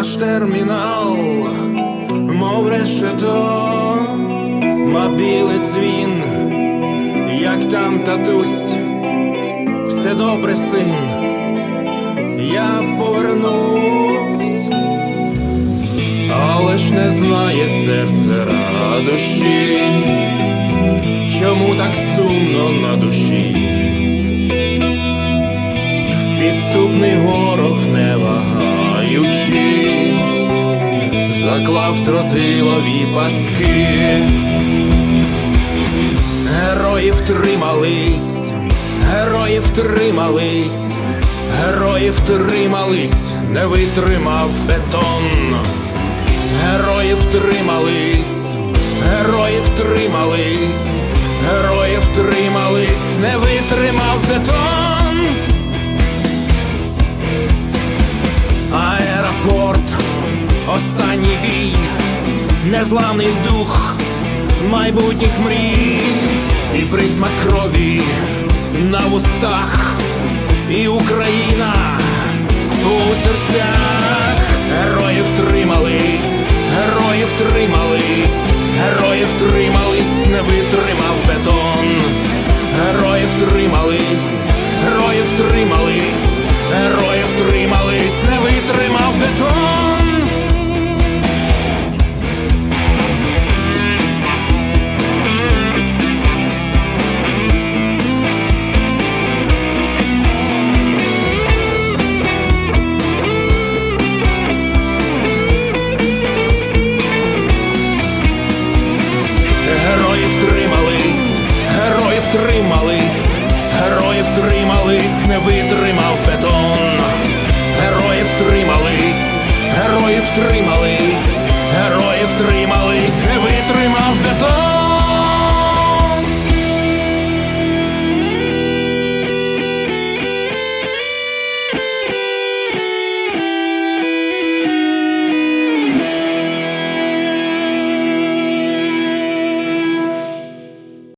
наш термінал, мов решето, мобіли дзвін, як там татусь, все добре, син, я повернусь, але ж не знає серце радощі, чому так сумно на душі, підступний ворог нева. Заклав тротилові пастки. Герої втримались, герої втримались, герої втримались, не витримав бетон. Герої втримались, герої втримались, герої втримались, не витримав останній бій, незламний дух майбутніх мрій, і присмак крові на вустах, і Україна у серцях. Герої втримались, герої втримались, герої втримались, не витримав бетон. Герої втримались, герої втримались, герої втримались, втримались, не витримав бетон. Герої втримались, герої втримались.